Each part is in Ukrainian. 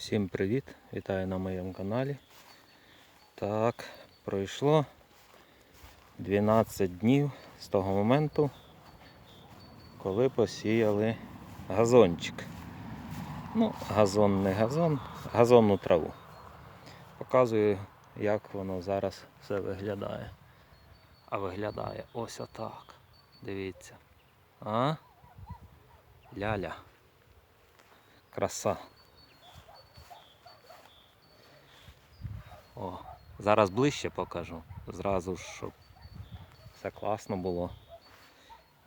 Всім привіт! Вітаю на моєму каналі. Так, пройшло 12 днів з того моменту, коли посіяли газончик. Ну, газон не газон, газонну траву. Показую, як воно зараз все виглядає. А виглядає ось отак. Дивіться. А? Ляля. Краса. О, зараз ближче покажу. Зразу, щоб все класно було.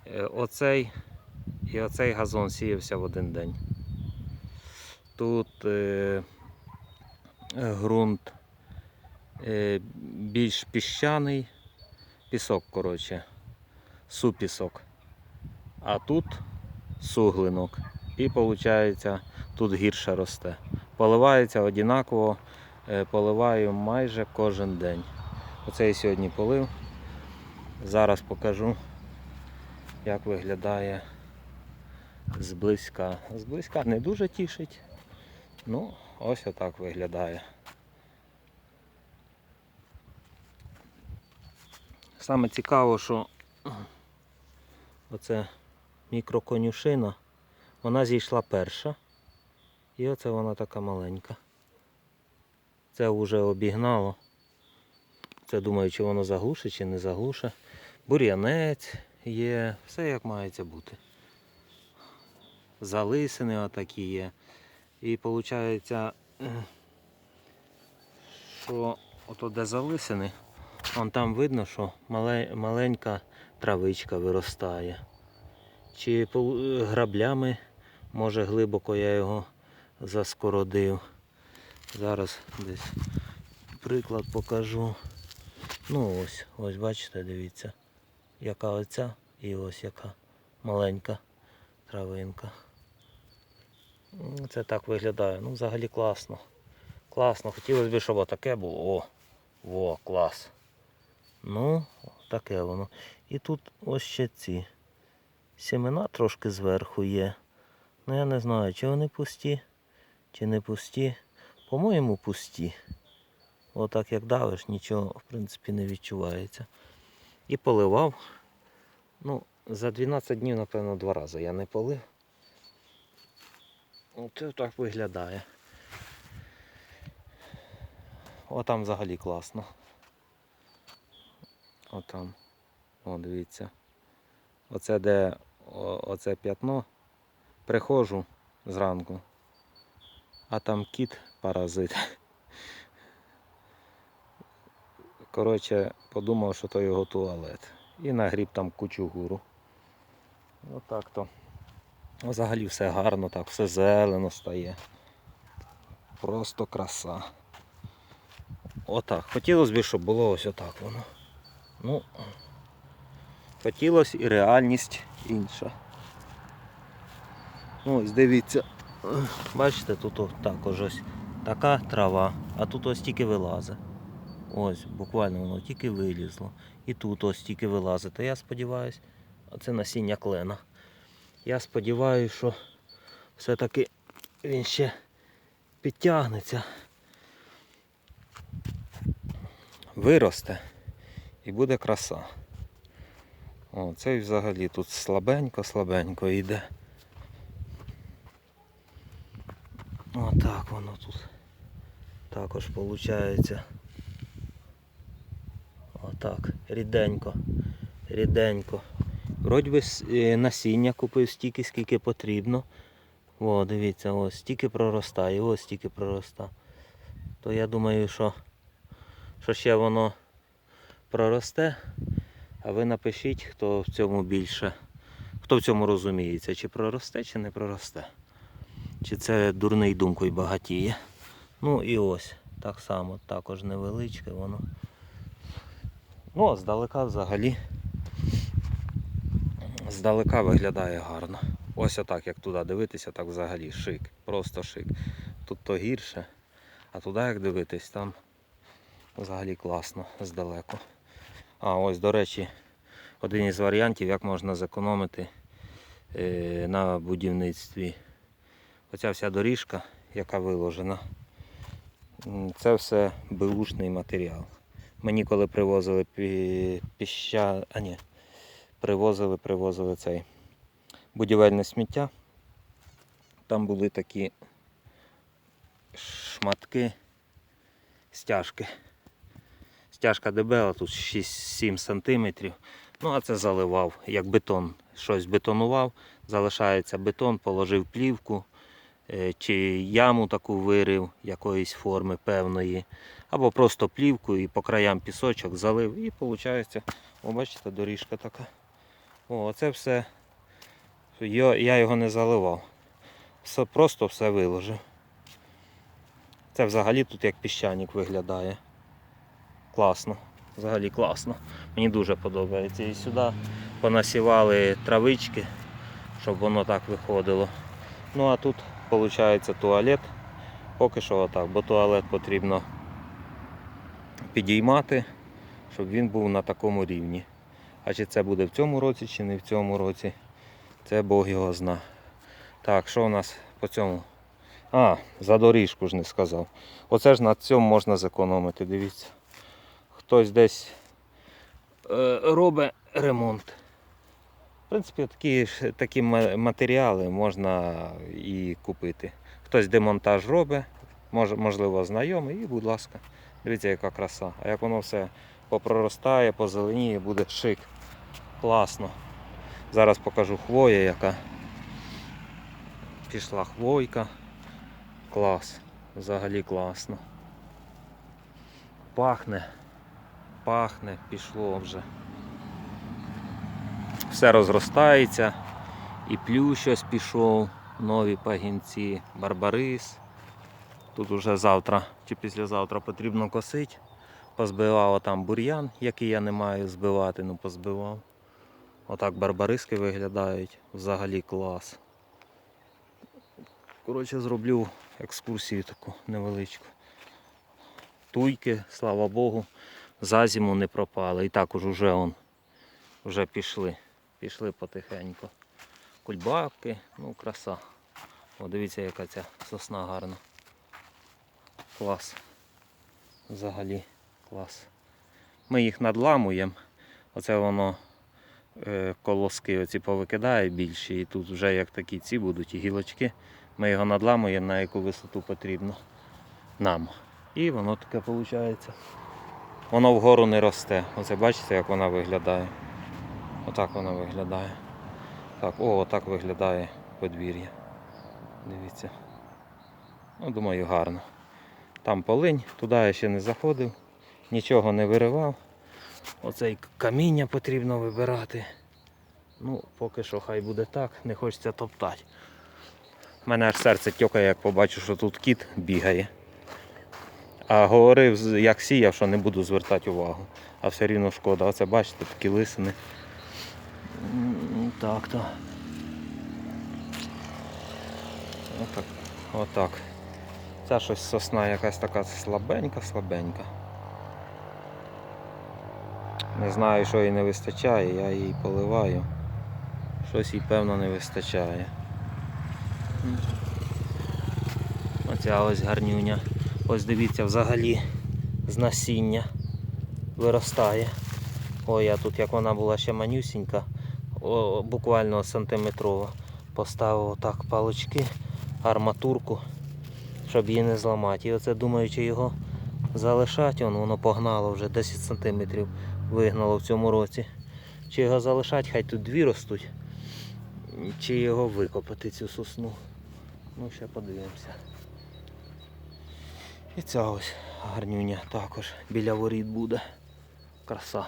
Е, Оцей і оцей газон сіявся в один день. Тут е, ґрунт е, більш піщаний, пісок, коротше, супісок. А тут суглинок. І виходить, тут гірше росте. Поливається однаково, поливаю майже кожен день. Оце я сьогодні полив. Зараз покажу, як виглядає зблизька. Зблизька не дуже тішить. Ну, ось отак виглядає. Саме цікаво, що оце мікроконюшина, вона зійшла перша. І оце вона така маленька. Це вже обігнало. Це думаю, чи воно заглушить, чи не заглушить. Бур'янець є, все як мається бути. Залисини отакі є. І виходить, що ото де залисини, вон там видно, що маленька травичка виростає. Чи граблями, може глибоко я його заскородив. Зараз десь приклад покажу. Ну ось, ось бачите, дивіться, яка оця і ось яка маленька травинка. Це так виглядає. Ну, взагалі класно. Класно. Хотілося б, щоб отаке було. О, во, клас. Ну, таке воно. І тут ось ще ці. Семена трошки зверху є. Ну я не знаю, чи вони пусті, чи не пусті. По-моєму, пусті. Отак як давиш, нічого в принципі не відчувається. І поливав. Ну, за 12 днів, напевно, два рази я не полив. Оце так виглядає. Отам взагалі класно. Отам. О, дивіться. Оце де оце п'ятно. Приходжу зранку, а там кіт паразит. Коротше, подумав, що то його туалет. І нагріб там кучу гуру. Отак то. Взагалі все гарно, так, все зелено стає. Просто краса. Отак. Хотілося б, щоб було ось отак воно. Ну, хотілося і реальність інша. Ну, ось дивіться. Бачите, тут також ось така трава, а тут ось тільки вилазить. Ось, буквально воно тільки вилізло. І тут ось тільки вилазить. То я сподіваюся, це насіння клена. Я сподіваюся, що все-таки він ще підтягнеться. Виросте і буде краса. О, цей взагалі тут слабенько-слабенько йде. Отак воно тут також виходить. Отак, ріденько, ріденько. Вроді би е, насіння купив стільки, скільки потрібно. О, дивіться, ось стільки проростає, ось стільки пророста. То я думаю, що, що ще воно проросте. А ви напишіть, хто в цьому більше, хто в цьому розуміється, чи проросте, чи не проросте. Чи це дурний думкою багатіє. Ну і ось, так само, також невеличке воно. Ну, а здалека взагалі. Здалека виглядає гарно. Ось отак, як туди дивитися, так взагалі шик. Просто шик. Тут то гірше, а туди як дивитись, там взагалі класно здалеку. А ось, до речі, один із варіантів, як можна зекономити е, на будівництві. Оця вся доріжка, яка виложена. Це все беушний матеріал. Мені коли привозили пі- піща, а ні, привозили, привозили цей будівельне сміття. Там були такі шматки стяжки. Стяжка дебела, тут 6-7 см. Ну, а це заливав, як бетон. Щось бетонував, залишається бетон, положив плівку, чи яму таку вирив якоїсь форми певної, або просто плівку і по краям пісочок залив. І виходить, о, бачите, доріжка така. О, це все. Я, я його не заливав. Все, просто все виложив. Це взагалі тут як піщаник виглядає. Класно. Взагалі класно. Мені дуже подобається. І сюди понасівали травички, щоб воно так виходило. Ну а тут виходить туалет. Поки що отак, бо туалет потрібно підіймати, щоб він був на такому рівні. А чи це буде в цьому році, чи не в цьому році, це Бог його зна. Так, що у нас по цьому? А, за доріжку ж не сказав. Оце ж на цьому можна зекономити, дивіться. Хтось десь е, робить ремонт. Принципі, такі, такі матеріали можна і купити. Хтось демонтаж робить, можливо, знайомий, і будь ласка, дивіться, яка краса. А як воно все попроростає, позеленіє, буде шик. Класно. Зараз покажу хвоя, яка пішла хвойка. Клас. Взагалі класно. Пахне, пахне, пішло вже. Все розростається. І плющ пішов, нові пагінці, барбарис. Тут уже завтра чи післязавтра потрібно косити. Позбивав там бур'ян, який я не маю збивати, ну позбивав. Отак барбариски виглядають. Взагалі клас. Коротше, зроблю екскурсію таку невеличку. Туйки, слава Богу, за зиму не пропали. І так уж уже он, вже пішли. Пішли потихеньку. Кульбабки, ну краса. О, дивіться, яка ця сосна гарна. Клас. Взагалі клас. Ми їх надламуємо. Оце воно е, колоски оці повикидає більші. І тут вже як такі ці будуть і гілочки. Ми його надламуємо на яку висоту потрібно нам. І воно таке виходить. Воно вгору не росте. Оце бачите, як вона виглядає. Отак вона виглядає. Так, о, отак виглядає подвір'я. Дивіться. Ну, думаю, гарно. Там полинь, туди я ще не заходив, нічого не виривав. Оцей каміння потрібно вибирати. Ну, поки що хай буде так, не хочеться топтати. У мене аж серце тьокає, як побачу, що тут кіт бігає. А говорив, як сіяв, що не буду звертати увагу. А все рівно шкода. Оце бачите, такі лисини. М, Так, то. Отак. Отак. Ця щось сосна якась така слабенька, слабенька. Не знаю, що їй не вистачає, я її поливаю. Щось їй певно не вистачає. Оця ось гарнюня. Ось дивіться, взагалі з насіння виростає. Ой, а тут як вона була ще манюсінька, буквально сантиметрова. Поставив отак палочки, арматурку, щоб її не зламати. І оце думаючи його залишати, он, воно погнало вже 10 сантиметрів вигнало в цьому році. Чи його залишати, хай тут дві ростуть, чи його викопати цю сосну. Ну, ще подивимося. І ця ось гарнюня також біля воріт буде. Краса.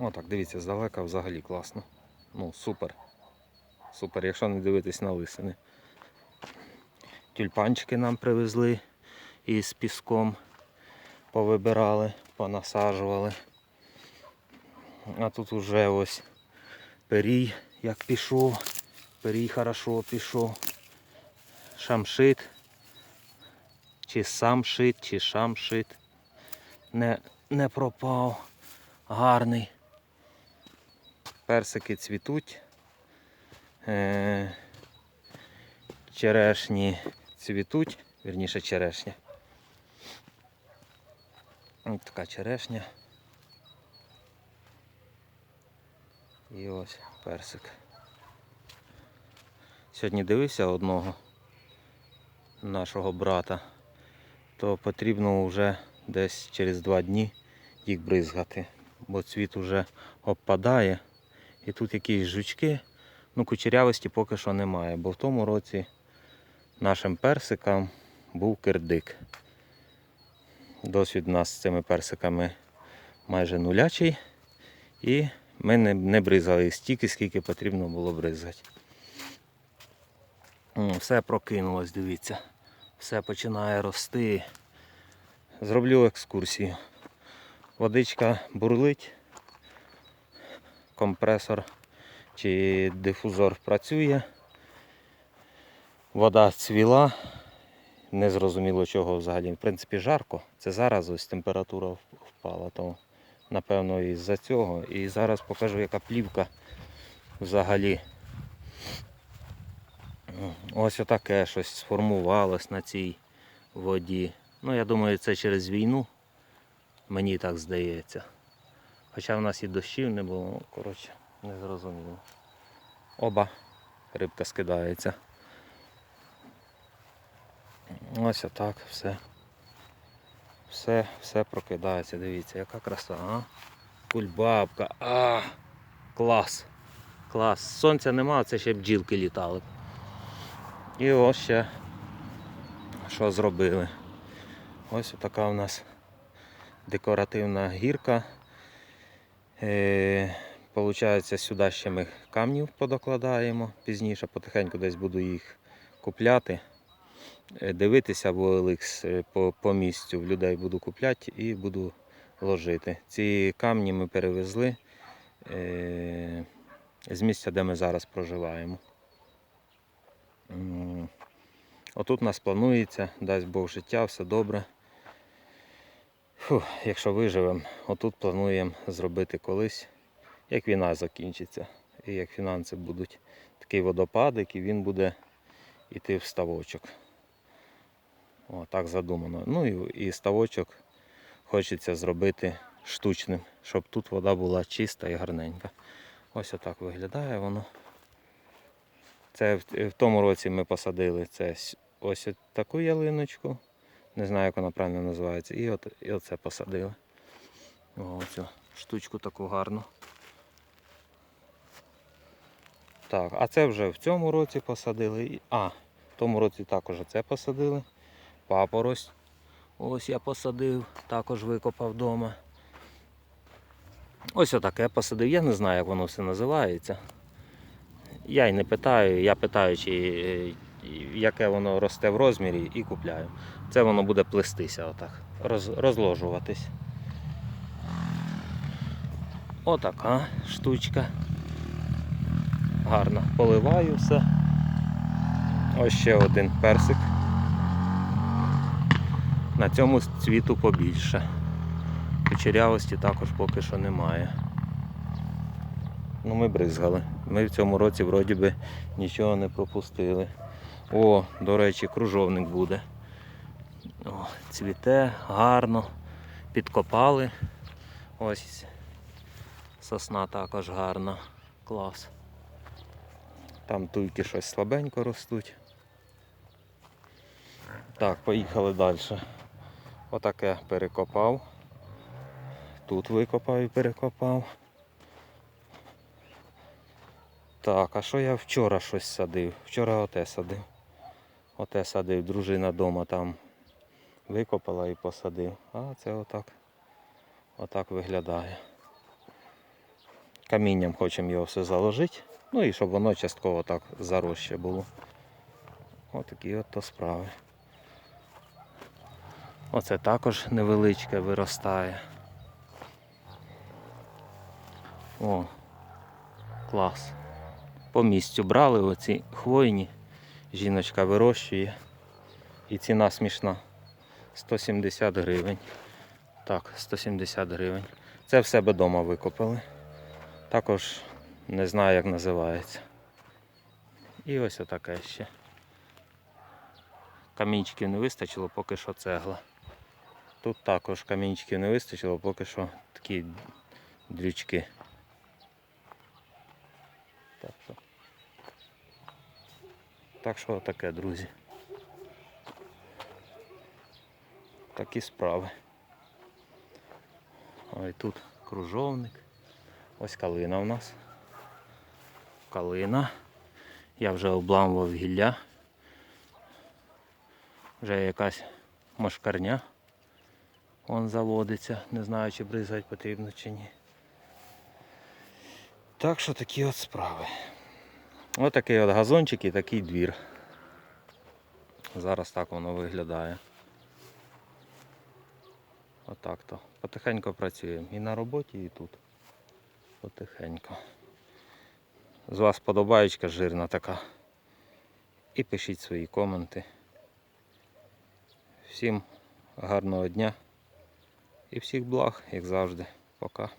Отак, дивіться, здалека взагалі класно. Ну, супер. Супер, якщо не дивитись на лисини. Тюльпанчики нам привезли із піском. Повибирали, понасаджували. А тут уже ось перій як пішов. Перій хорошо пішов. Шамшит. Чи самшит, чи шамшит. Не, не пропав. Гарний. Персики цвітуть. Е, черешні цвітуть, вірніше черешня. Ось така черешня. І ось персик. Сьогодні дивився одного нашого брата, то потрібно вже десь через два дні їх бризгати, бо цвіт вже обпадає. І тут якісь жучки, ну кучерявості поки що немає, бо в тому році нашим персикам був кирдик. Досвід у нас з цими персиками майже нулячий. І ми не, не бризали стільки, скільки потрібно було бризати. Все прокинулось, дивіться. Все починає рости. Зроблю екскурсію. Водичка бурлить, компресор чи дифузор працює. Вода цвіла. Не зрозуміло чого взагалі. В принципі, жарко. Це зараз ось температура впала, то напевно із-за цього. І зараз покажу, яка плівка взагалі. Ось отаке щось сформувалось на цій воді. Ну, я думаю, це через війну. Мені так здається. Хоча в нас і дощів не було, ну, коротше, не зрозуміло. Оба, рибка скидається. Ось отак все. Все, все прокидається. Дивіться, яка краса, а? Кульбабка. А! Клас! Клас. Сонця нема, це ще бджілки літали. І ось ще що зробили. Ось така у нас декоративна гірка. Е, Получається, сюди ще ми камнів подокладаємо. Пізніше потихеньку десь буду їх купляти. Е, Дивитися або OLX е, по, по місцю в людей буду купляти і буду ложити. Ці камні ми перевезли з місця, де ми зараз проживаємо. Отут нас планується, дасть Бог життя, все добре. Фух, якщо виживемо, отут плануємо зробити колись, як війна закінчиться, і як фінанси будуть такий водопадик, і він буде йти в ставочок. О, так задумано. Ну і, і ставочок хочеться зробити штучним, щоб тут вода була чиста і гарненька. Ось отак виглядає воно. Це в, в тому році ми посадили це ось таку ялиночку. Не знаю, як вона правильно називається. І, от, і оце посадили. О, оцю штучку таку гарну. Так, а це вже в цьому році посадили. А, в тому році також це посадили. Папорось. Ось я посадив, також викопав вдома. Ось отаке посадив. Я не знаю, як воно все називається. Я й не питаю, я питаю, чи, е, яке воно росте в розмірі і купляю. Це воно буде плестися отак, роз, розложуватись. Отака штучка. Гарно. Поливаю все. Ось ще один персик. На цьому цвіту побільше. Кучерявості також поки що немає. Ну ми бризгали. Ми в цьому році вроді би нічого не пропустили. О, до речі, кружовник буде. О, цвіте, гарно. Підкопали. Ось сосна також гарна. Клас. Там туйки щось слабенько ростуть. Так, поїхали далі. Отаке перекопав. Тут викопав і перекопав. Так, а що я вчора щось садив? Вчора оте садив. Оте садив, дружина вдома там викопала і посадив. А це отак. Отак виглядає. Камінням хочемо його все заложити. Ну і щоб воно частково так заросше було. Отакі от то справи. Оце також невеличке виростає. О, клас. По місцю брали оці хвойні. Жіночка вирощує. І ціна смішна. 170 гривень. Так, 170 гривень. Це в себе вдома викопали. Також не знаю, як називається. І ось отаке ще. камінчиків не вистачило, поки що цегла. Тут також камінчиків не вистачило, поки що такі дрючки. Так що, так що таке, друзі. Такі справи. Ой, тут кружовник. Ось калина у нас. Калина. Я вже обламував гілля. Вже якась мошкарня. Вон заводиться. Не знаю, чи бризгати потрібно чи ні. Так що такі от справи. Ось такий от газончик і такий двір. Зараз так воно виглядає. Отак то. Потихеньку працюємо. І на роботі, і тут. Потихеньку. З вас подобаєчка жирна така. І пишіть свої коменти. Всім гарного дня і всіх благ, як завжди. Пока.